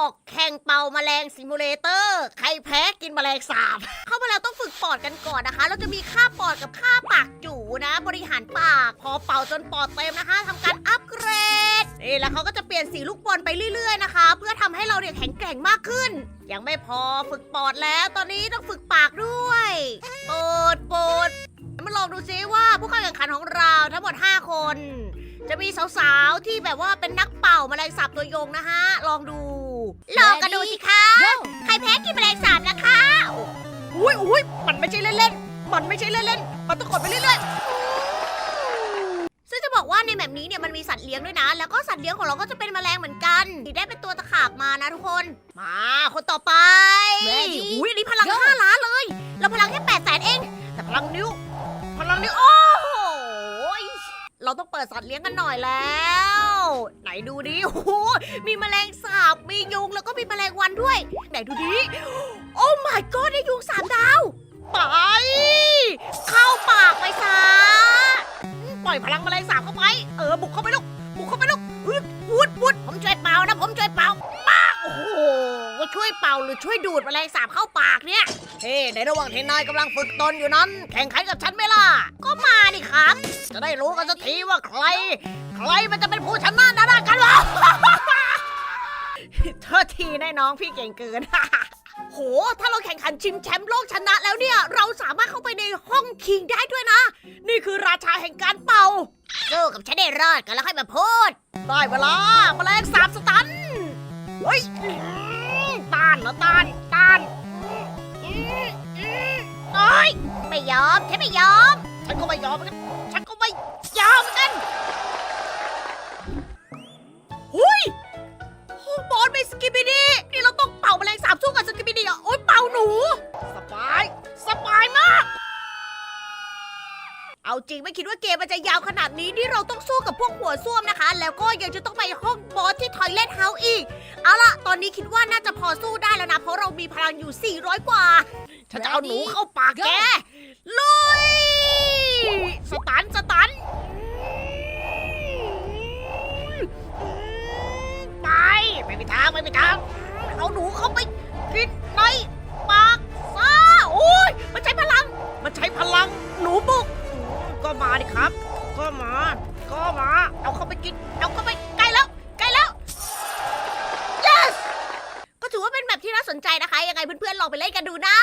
บอกแข่งเป่าแมลงซิมูเลเตอร์ ใครแพ้กินแมลงสาบ เข้ามาแล้วต้องฝึกปอดกันก่อนนะคะ เราจะมีค่าปอดกับค่าปากจูนะ บริหารปาก พอเป่าจนปอดเต็มนะคะทำการอัปเกรดนี่แล้วเขาก็จะเปลี่ยนสีลูกบอลไปเรื่อยๆนะคะ เพื่อทำให้เราเนี่ยแข็งแกร่งมากขึ้น ยังไม่พอฝึกปอดแล้วตอนนี้ต้องฝึกปากด้วยปอดปอดมาลองดูซิว่าผู้เข้าแข่งขันของเราทั้งหมด 5 คน จะมีสาวๆที่แบบว่าเป็นนักเป่าแมลงสาบตัวยงนะฮะ ลองดู ลองกันดูสิคะใครแพ้กินแมลงสาบนะคะ อุ้ยอุ้ยมันไม่ใช่เล่นๆ มันไม่ใช่เล่นๆ มันต้องกดไปเรื่อยๆ ซึ่งจะบอกว่าในแบบนี้เนี่ยมันมีสัตว์เลี้ยงด้วยนะ แล้วก็สัตว์เลี้ยงของเราก็จะเป็นแมลงเหมือนกันที่ได้เป็นตัวตะขาบมานะทุกคน มาคนต่อไป Ready? อุ้ยอันนี้พลังห้าล้านเลย เราพลังแค่แปดแสนเอง แต่พลังนิ้ว พลังนิ้วโอ้โห เราต้องเปิดสัตว์เลี้ยงกันหน่อยแล้ว ไหนดูดิโอ้โหมีแมลงสาบ มียุงแล้วก็มีแมลงวันด้วย ไหนดูดิ โอ้ my god ได้ยุงสามดาว ไป เข้าปากไปซะ ปล่อยพลังแมลงสาบเข้าไป เออ บุกเข้าไปลูก บุกเข้าไปลูกวุดวุดวุดผมช่วยเป่านะ ผมช่วยเป่า ช่วยเป่าหรือช่วยดูดแมลงสาบเข้าปากเนี่ย เฮ้ในระหว่างที่นายกำลังฝึกตนอยู่นั้น แข่งขันกับฉันไหมล่ะ ก็มาดิครับ จะได้รู้กันสักทีว่าใคร ใครมันจะเป็นผู้ชนะด้านกันวะ เธอทีแน่น้องพี่เก่งเกิน โห ถ้าเราแข่งขันชิมแชมป์โลกชนะแล้วเนี่ย เราสามารถเข้าไปในห้องคิงได้ด้วยนะ นี่คือราชาแห่งการเป่าสู้กับฉันได้รอดกันแล้วค่อยมาพูดได้เวลาแมลงสาบสตันเฮ้ยอื้อต้าน แล้วต้านต้านอื้ออื้อเอ้ยไม่ยอมฉันไม่ยอม ฉันก็ไม่ยอมเหมือนกันฉันก็ไม่ยอมเหมือนกันหุยโอ้บอสไม่สกิปปิดีนี่เราต้องเป่าแมลงสาบสู้กับสกิปปิดีอะโอ๊ยเป่าหนู สบาย สบายมาก เอาจริงไม่คิดว่าเกมมันจะยาวขนาดนี้นี่เราต้องสู้กับพวกหัวส้วมนะคะ แล้วก็ยังจะต้องไปห้องบอสที่ทอยเลทเฮาส์อีก เอาล่ะ ตอนนี้คิดว่าน่าจะพอสู้ได้แล้วนะ เพราะเรามีพลังอยู่ 400 กว่า ฉันจะเอาหนูเข้าปากแก ลุย สตัน สตัน ไป ไม่มีทาง ไม่มีทาง เอาหนูเข้าไปกินใน สนใจนะคะ ยังไงเพื่อนๆลองไปเล่นกันดูนะ